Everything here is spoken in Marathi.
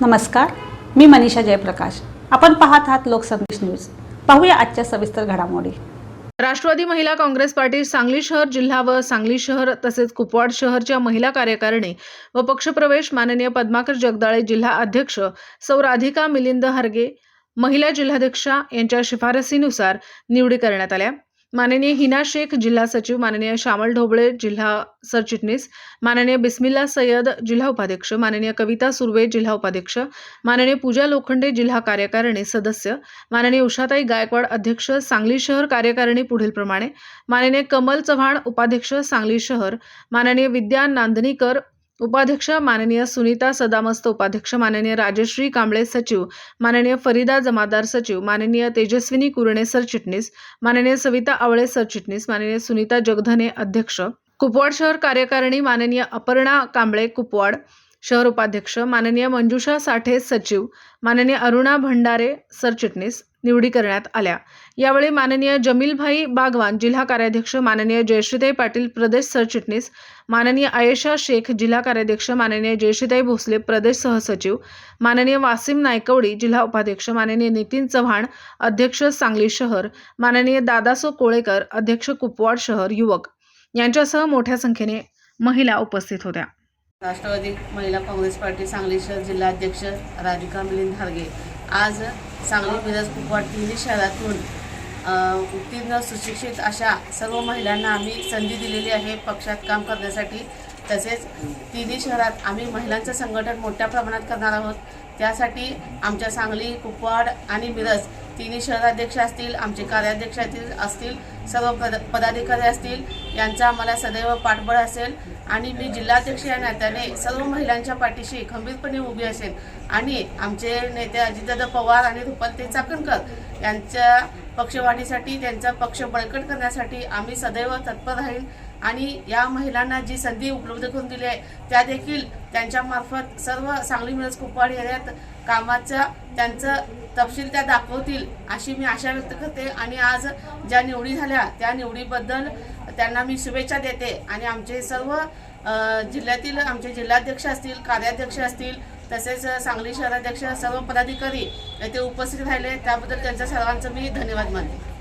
नमस्कार मी मनीषा जयप्रकाश. आपण पाहत आहात लोकसंदेश न्यूज. पाहूया आजच्या सविस्तर घडामोडी. राष्ट्रवादी महिला काँग्रेस पार्टी सांगली शहर जिल्हा व सांगली शहर तसेच कुपवाड शहरच्या महिला कार्यकारिणी व पक्षप्रवेश माननीय पद्माकर जगदाळे जिल्हा अध्यक्ष सौ राधिका मिलिंद हरगे महिला जिल्हाध्यक्षा यांच्या शिफारसीनुसार निवडी करण्यात आल्या. माननीय हिना शेख जिल्हा सचिव माननीय श्यामल ढोबळे जिल्हा सरचिटणीस माननीय बिस्मिल्ला सय्यद जिल्हा उपाध्यक्ष माननीय कविता सुर्वे जिल्हा उपाध्यक्ष माननीय पूजा लोखंडे जिल्हा कार्यकारिणी सदस्य माननीय उषाताई गायकवाड अध्यक्ष सांगली शहर कार्यकारिणी पुढीलप्रमाणे माननीय कमल चव्हाण उपाध्यक्ष सांगली शहर माननीय विद्या नांदणीकर उपाध्यक्ष माननीय सुनीता सदामस्त उपाध्यक्ष माननीय राजश्री कांबळे सचिव माननीय फरीदा जमादार सचिव माननीय तेजस्विनी कुरणे सरचिटणीस माननीय सविता आवळे सरचिटणीस माननीय सुनीता जगधने अध्यक्ष कुपवाड शहर कार्यकारिणी माननीय अपर्णा कांबळे कुपवाड शहर उपाध्यक्ष माननीय मंजुषा साठे सचिव माननीय अरुणा भंडारे सरचिटणीस निवडी करण्यात आल्या. यावेळी माननीय जमीलभाई बागवान जिल्हा कार्याध्यक्ष माननीय जयश्रीताई पाटील प्रदेश सरचिटणीस माननीय आयेशा शेख जिल्हा कार्याध्यक्ष माननीय जयश्रीताई भोसले प्रदेश सहसचिव माननीय वासिम नायकवडी जिल्हा उपाध्यक्ष माननीय नितीन चव्हाण अध्यक्ष सांगली शहर माननीय दादासो कोळेकर अध्यक्ष कुपवाड शहर युवक. यांच्यासह मोठ्या संख्येने महिला उपस्थित होत्या. राष्ट्रवादी महिला काँग्रेस पार्टी सांगली शहर जिल्हाध्यक्ष राधिका मिलिंद हार्गे. आज सांगली मिरज कुपवाड तिन्ही शहरातून उत्तीर्ण सुशिक्षित अशा सर्व महिलांना आम्ही संधी दिलेली आहे पक्षात काम करण्यासाठी. तसेच तिन्ही शहरात आम्ही महिलांचं संघटन मोठ्या प्रमाणात करणार आहोत. त्यासाठी आमच्या सांगली कुपवाड आणि मिरज तिन्ही शहराध्यक्ष असतील आमचे कार्याध्यक्ष असतील असतील सर्व पद पदाधिकारी असतील यांचा आम्हाला सदैव पाठबळ असेल. आणि मी जिल्हाध्यक्ष या नात्याने सर्व महिलांच्या पाठीशी खंबीरपणे उभी असेल आणि आमचे नेते अजितदादा पवार आणि रुपालते चाकणकर यांच्या पक्षवाढीसाठी त्यांचा पक्ष बळकट करण्यासाठी आम्ही सदैव तत्पर राहील. आणि या महिलांना जी संधी उपलब्ध करून दिली आहे त्या देखील त्यांच्यामार्फत सर्व सांगली मिरज कुपवाड एरियात कामाचा त्यांचं तपशील त्या दाखवतील अशी मी आशा व्यक्त करते. आणि आज ज्या निवडी झाल्या त्या निवडीबद्दल त्यांना मी शुभेच्छा देते. आणि आमचे सर्व जिल्ह्यातील आमचे जिल्हाध्यक्ष असतील कार्याध्यक्ष असतील तसेच सांगली शहराध्यक्ष सर्व पदाधिकारी येथे उपस्थित राहिले. त्याबद्दल त्यांच्या सर्वांचं मी धन्यवाद मानते.